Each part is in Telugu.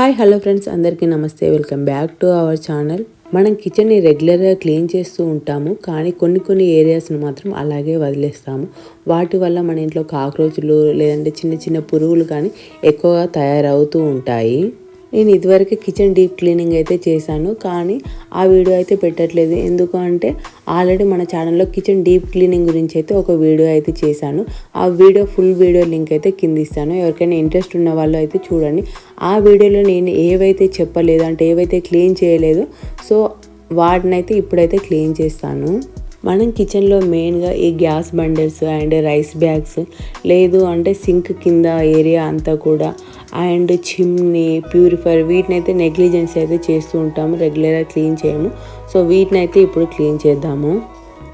Hi hello friends. అందరికీ నమస్తే. Welcome back to our channel. మనం కిచెన్ని రెగ్యులర్గా క్లీన్ చేస్తూ ఉంటాము కానీ కొన్ని కొన్ని ఏరియాస్ని మాత్రం అలాగే వదిలేస్తాము. వాటి వల్ల మన ఇంట్లో కాక్రోచులు లేదంటే చిన్న చిన్న పురుగులు కానీ ఎక్కువగా తయారవుతూ ఉంటాయి. నేను ఇదివరకు కిచెన్ డీప్ క్లీనింగ్ అయితే చేశాను కానీ ఆ వీడియో అయితే పెట్టట్లేదు. ఎందుకు అంటే ఆల్రెడీ మన ఛానల్లో కిచెన్ డీప్ క్లీనింగ్ గురించి అయితే ఒక వీడియో అయితే చేశాను. ఆ వీడియో ఫుల్ వీడియో లింక్ అయితే కింద ఇస్తాను. ఎవరికైనా ఇంట్రెస్ట్ ఉన్న వాళ్ళు అయితే చూడండి. ఆ వీడియోలో నేను ఏవైతే చెప్పలేదు అంటే ఏవైతే క్లీన్ చేయలేదు సో వాటినైతే ఇప్పుడైతే క్లీన్ చేస్తాను. మనం కిచెన్లో మెయిన్గా ఈ gas bundles and rice bags లేదు అంటే సింక్ కింద ఏరియా అంతా కూడా. అండ్ చిమ్నీ ప్యూరిఫైర్ వీటిని అయితే నెగ్లిజెన్స్ అయితే చేస్తూ ఉంటాము రెగ్యులర్గా క్లీన్ చేయము. సో వీటిని అయితే ఇప్పుడు క్లీన్ చేద్దాము.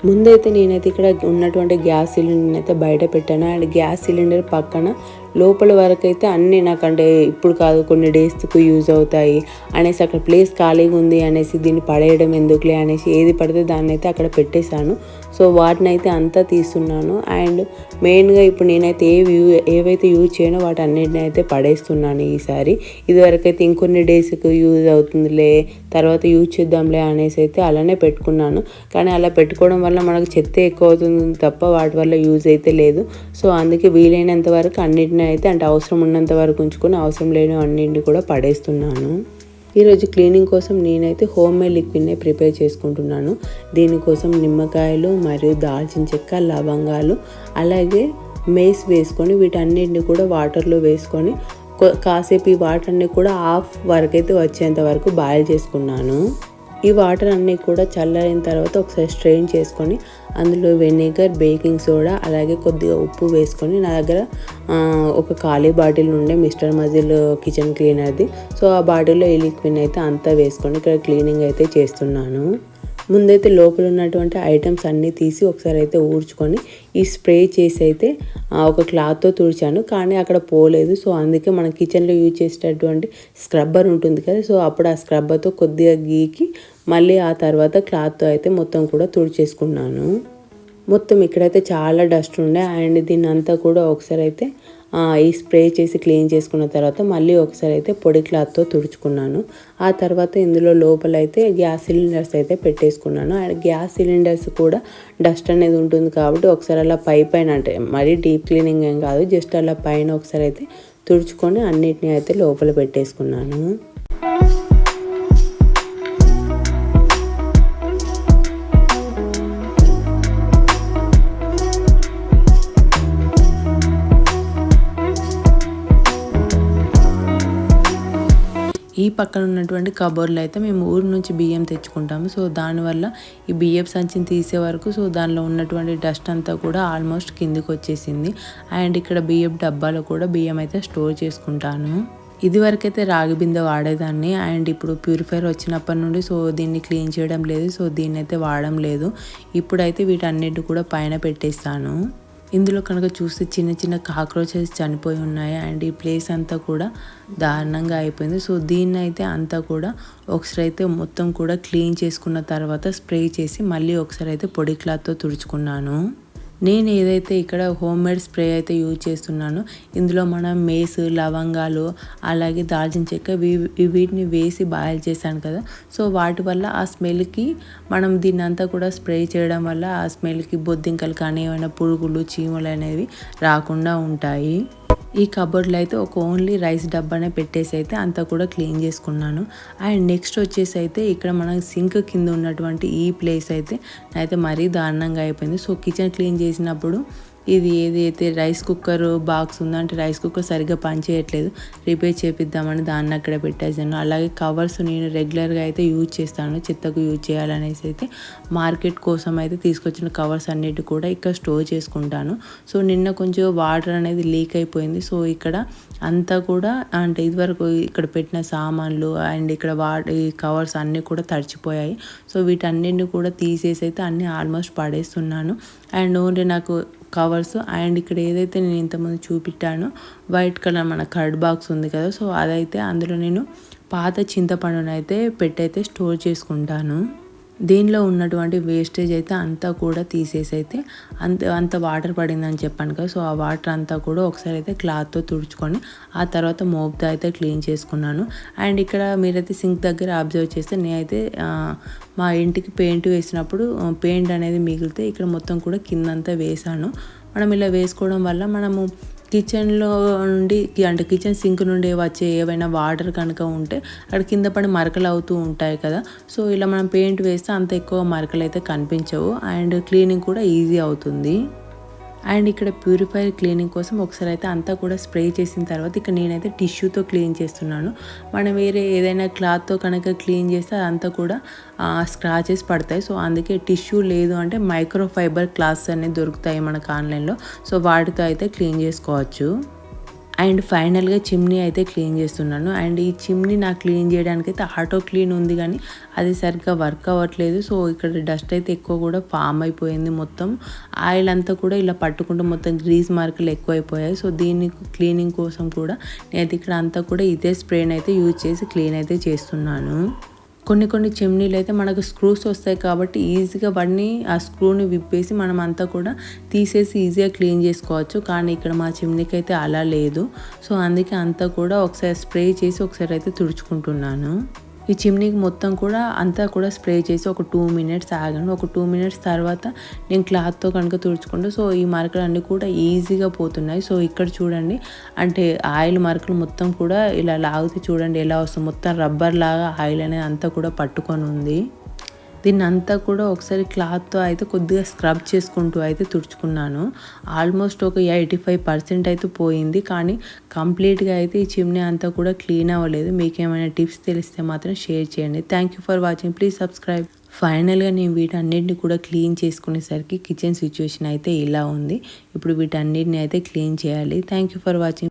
ముందైతే నేనైతే ఇక్కడ ఉన్నటువంటి గ్యాస్ సిలిండర్ అయితే బయట పెట్టాను. అండ్ గ్యాస్ సిలిండర్ పక్కన లోపల వరకైతే అన్నీ నాకంటే ఇప్పుడు కాదు కొన్ని డేస్కు యూజ్ అవుతాయి. అనేసి అక్కడ ప్లేస్ ఖాళీగా ఉంది అనేసి దీన్ని పడేయడం ఎందుకులే అనేసి ఏది పడితే దాన్ని అయితే అక్కడ పెట్టేశాను. సో వాటిని అయితే అంతా తీస్తున్నాను. అండ్ మెయిన్గా ఇప్పుడు నేనైతే ఏవి యూ ఏవైతే యూజ్ చేయనో వాటి అన్నిటిని అయితే పడేస్తున్నాను ఈసారి. ఇదివరకైతే ఇంకొన్ని డేస్కి యూజ్ అవుతుందిలే తర్వాత యూజ్ చేద్దాంలే అనేసి అయితే అలానే పెట్టుకున్నాను. కానీ అలా పెట్టుకోవడం వల్ల మనకు చెత్త ఎక్కువ అవుతుంది తప్ప వాటి వల్ల యూజ్ అయితే లేదు. సో అందుకే వీలైనంత వరకు అన్నిటిని అయితే అంటే అవసరం ఉన్నంత వరకు ఉంచుకొని అవసరం లేని అన్నింటిని కూడా పడేస్తున్నాను. ఈరోజు క్లీనింగ్ కోసం నేనైతే హోమ్ మేడ్ లిక్విడ్నే ప్రిపేర్ చేసుకుంటున్నాను. దీనికోసం నిమ్మకాయలు మరియు దాల్చిన చెక్క లవంగాలు అలాగే మేస్ వేసుకొని వీటన్నిటిని కూడా వాటర్లో వేసుకొని కాసేపు ఈ వాటర్ని కూడా హాఫ్ వరకు అయితే వచ్చేంత వరకు బాయిల్ చేసుకున్నాను. ఈ వాటర్ అన్నీ కూడా చల్లారిన తర్వాత ఒకసారి స్ట్రెయిన్ చేసుకొని అందులో వెనిగర్ బేకింగ్ సోడా అలాగే కొద్దిగా ఉప్పు వేసుకొని నా దగ్గర ఒక ఖాళీ బాటిల్ ఉండే మిస్టర్ మజిల్ కిచెన్ క్లీనర్ది. సో ఆ బాటిల్లో ఈ లిక్విడ్ అయితే అంతా వేసుకొని ఇక్కడ క్లీనింగ్ అయితే చేస్తున్నాను. ముందైతే లోపల ఉన్నటువంటి ఐటమ్స్ అన్నీ తీసి ఒకసారి అయితే ఊడ్చుకొని ఈ స్ప్రే చేసి అయితే ఒక క్లాత్తో తుడిచాను. కానీ అక్కడ పోలేదు. సో అందుకే మన కిచెన్లో యూజ్ చేసేటటువంటి స్క్రబ్బర్ ఉంటుంది కదా సో అప్పుడు ఆ స్క్రబ్బర్తో కొద్దిగా గీకి మళ్ళీ ఆ తర్వాత క్లాత్తో అయితే మొత్తం కూడా తుడిచేసుకున్నాను. మొత్తం ఇక్కడైతే చాలా డస్ట్ ఉండే అండ్ దీన్ని అంతా కూడా ఒకసారి అయితే ఈ స్ప్రే చేసి క్లీన్ చేసుకున్న తర్వాత మళ్ళీ ఒకసారి అయితే పొడి క్లాత్తో తుడుచుకున్నాను. ఆ తర్వాత ఇందులో లోపల అయితే గ్యాస్ సిలిండర్స్ అయితే పెట్టేసుకున్నాను. అండ్ గ్యాస్ సిలిండర్స్ కూడా డస్ట్ అనేది ఉంటుంది కాబట్టి ఒకసారి అలా పై పైన అంటే మరీ డీప్ క్లీనింగ్ ఏం కాదు జస్ట్ అలా పైన ఒకసారి అయితే తుడుచుకొని అన్నిటిని అయితే లోపల పెట్టేసుకున్నాను. పక్కన ఉన్నటువంటి కబోర్డ్లో అయితే మేము ఊరు నుంచి బియ్యం తెచ్చుకుంటాము. సో దానివల్ల ఈ బియ్యం సంచిని తీసే వరకు సో దానిలో ఉన్నటువంటి డస్ట్ అంతా కూడా ఆల్మోస్ట్ కిందికి వచ్చేసింది. అండ్ ఇక్కడ బియ్యం డబ్బాలో కూడా బియ్యం అయితే స్టోర్ చేసుకుంటాను. ఇది వరకైతే రాగి బిందె వాడేదాన్ని. అండ్ ఇప్పుడు ప్యూరిఫైర్ వచ్చినప్పటి నుండి సో దీన్ని క్లీన్ చేయడం లేదు. సో దీన్ని అయితే వాడడం లేదు. ఇప్పుడైతే వీటన్నిటి కూడా పైన పెట్టేస్తాను. ఇందులో కనుక చూస్తే చిన్న చిన్న కాక్రోచెస్ చనిపోయి ఉన్నాయి. అండ్ ఈ ప్లేస్ అంతా కూడా దారుణంగా అయిపోయింది. సో దీన్ని అయితే అంతా కూడా ఒకసారి అయితే మొత్తం కూడా క్లీన్ చేసుకున్న తర్వాత స్ప్రే చేసి మళ్ళీ ఒకసారి అయితే పొడి క్లాత్తో తుడుచుకున్నాను. నేను ఏదైతే ఇక్కడ హోమ్ మేడ్ స్ప్రే అయితే యూజ్ చేస్తున్నానో ఇందులో మనం మేస్ లవంగాలు అలాగే దాల్చిన చెక్క వీటిని వేసి బాయిల్ చేశాను కదా. సో వాటి వల్ల ఆ స్మెల్కి మనం దీన్ని అంతా కూడా స్ప్రే చేయడం వల్ల ఆ స్మెల్కి బొద్దింకలు కానీ ఏమైనా పురుగులు చీమలు అనేవి రాకుండా ఉంటాయి. ఈ కబోర్డ్లో అయితే ఒక ఓన్లీ రైస్ డబ్బానే పెట్టేసి అయితే అంతా కూడా క్లీన్ చేసుకున్నాను. అండ్ నెక్స్ట్ వచ్చేసి అయితే ఇక్కడ మనం సింక్ కింద ఉన్నటువంటి ఈ ప్లేస్ అయితే అయితే మరీ దారుణంగా అయిపోయింది. సో కిచెన్ క్లీన్ చేసినప్పుడు ఇది ఏదైతే రైస్ కుక్కర్ బాక్స్ ఉందో అంటే రైస్ కుక్కర్ సరిగ్గా పనిచేయట్లేదు రిపేర్ చేపిద్దామని దాన్ని అక్కడ పెట్టేసాను అలాగే కవర్స్ నేను రెగ్యులర్గా అయితే యూజ్ చేస్తాను చెత్తకు యూజ్ చేయాలనేసి అయితే మార్కెట్ కోసం అయితే తీసుకొచ్చిన కవర్స్ అన్నిటి కూడా ఇక్కడ స్టోర్ చేసుకుంటాను. సో నిన్న కొంచెం వాటర్ అనేది లీక్ అయిపోయింది. సో ఇక్కడ అంతా కూడా అంటే ఇదివరకు ఇక్కడ పెట్టిన సామాన్లు అండ్ ఇక్కడ వాటి కవర్స్ అన్నీ కూడా తడిచిపోయాయి. సో వీటన్నిటిని కూడా తీసేసి అయితే అన్నీ ఆల్మోస్ట్ పడేస్తున్నాను. అండ్ ఓన్లీ నాకు కవర్స్ అండ్ ఇక్కడ ఏదైతే నేను ఇంతకుముందు చూపించానో వైట్ కలర్ మన కర్డ్ బాక్స్ ఉంది కదా సో అదైతే అందులో నేను పాత చింతపండునైతే పెట్టయితే స్టోర్ చేసుకుంటాను. దీనిలో ఉన్నటువంటి వేస్టేజ్ అయితే అంతా కూడా తీసేసి అయితే అంత అంత వాటర్ పడిందని చెప్పాను కదా. సో ఆ వాటర్ అంతా కూడా ఒకసారి అయితే క్లాత్తో తుడుచుకొని ఆ తర్వాత మోప్తో అయితే క్లీన్ చేసుకున్నాను. అండ్ ఇక్కడ మీరైతే సింక్ దగ్గర అబ్జర్వ్ చేస్తే నేనైతే మా ఇంటికి పెయింట్ వేసినప్పుడు పెయింట్ అనేది మిగిలితే ఇక్కడ మొత్తం కూడా కిందంతా వేసాను మనం ఇలా వేసుకోవడం వల్ల మనము కిచెన్లో నుండి అంటే కిచెన్ సింక్ నుండి వచ్చే ఏవైనా వాటర్ కనుక ఉంటే అక్కడ కింద పడి మరకలు అవుతూ ఉంటాయి కదా. సో ఇలా మనం పెయింట్ వేస్తే అంత ఎక్కువ మరకలు అయితే కనిపించవు. అండ్ క్లీనింగ్ కూడా ఈజీ అవుతుంది. అండ్ ఇక్కడ ప్యూరిఫైర్ క్లీనింగ్ కోసం ఒకసారి అయితే అంతా కూడా స్ప్రే చేసిన తర్వాత ఇక్కడ నేనైతే టిష్యూతో క్లీన్ చేస్తున్నాను. మనం వేరే ఏదైనా క్లాత్తో కనుక క్లీన్ చేస్తే అదంతా కూడా స్క్రాచెస్ పడతాయి. సో అందుకే టిష్యూ లేదు అంటే మైక్రో ఫైబర్ క్లాత్స్ అనేవి దొరుకుతాయి మనకు ఆన్లైన్లో. సో వాటితో అయితే క్లీన్ చేసుకోవచ్చు. అండ్ ఫైనల్గా చిమ్నీ అయితే క్లీన్ చేస్తున్నాను. అండ్ ఈ చిమ్నీ నాకు క్లీన్ చేయడానికి అయితే ఆటో క్లీన్ ఉంది కానీ అది సరిగ్గా వర్క్ అవ్వట్లేదు. సో ఇక్కడ డస్ట్ అయితే ఎక్కువ కూడా ఫామ్ అయిపోయింది మొత్తం. ఆయిల్ అంతా కూడా ఇలా పట్టుకుంటూ మొత్తం గ్రీస్ మార్కులు ఎక్కువైపోయాయి. సో దీన్ని క్లీనింగ్ కోసం కూడా నేను ఇక్కడ అంతా కూడా ఇదే స్ప్రేని అయితే యూజ్ చేసి క్లీన్ అయితే చేస్తున్నాను. కొన్ని కొన్ని చిమ్నీలు అయితే మనకు స్క్రూస్ వస్తాయి కాబట్టి ఈజీగా వాటిని ఆ స్క్రూని విప్పేసి మనం అంతా కూడా తీసేసి ఈజీగా క్లీన్ చేసుకోవచ్చు. కానీ ఇక్కడ మా చిమ్నీకి అయితే అలా లేదు. సో అందుకే అంతా కూడా ఒకసారి స్ప్రే చేసి ఒకసారి అయితే తుడుచుకుంటున్నాను. ఈ చిమ్నీకి మొత్తం కూడా అంతా కూడా స్ప్రే చేసి ఒక టూ మినిట్స్ ఆగాను ఒక టూ మినిట్స్ తర్వాత నేను క్లాత్తో కనుక తుడుచుకుంటే సో ఈ మరకలు అన్నీ కూడా ఈజీగా పోతున్నాయి. సో ఇక్కడ చూడండి అంటే ఆయిల్ మరకలు మొత్తం కూడా ఇలా లాగితే చూడండి ఎలా వస్తుంది. మొత్తం రబ్బర్ లాగా ఆయిల్ అనేది అంతా కూడా పట్టుకొని ఉంది. దీన్ని అంతా కూడా ఒకసారి క్లాత్తో అయితే కొద్దిగా స్క్రబ్ చేసుకుంటూ అయితే తుడుచుకున్నాను. ఆల్మోస్ట్ ఒక ఎయిటీ ఫైవ్ పర్సెంట్ అయితే పోయింది. కానీ కంప్లీట్గా అయితే ఈ చిమ్నీ అంతా కూడా క్లీన్ అవ్వలేదు. మీకు ఏమైనా టిప్స్ తెలిస్తే మాత్రం షేర్ చేయండి. Thank you for watching please subscribe ఫైనల్గా నేను వీటన్నిటిని కూడా క్లీన్ చేసుకునేసరికి కిచెన్ సిచ్యువేషన్ అయితే ఇలా ఉంది. ఇప్పుడు వీటన్నిటిని అయితే క్లీన్ చేయాలి. Thank you for watching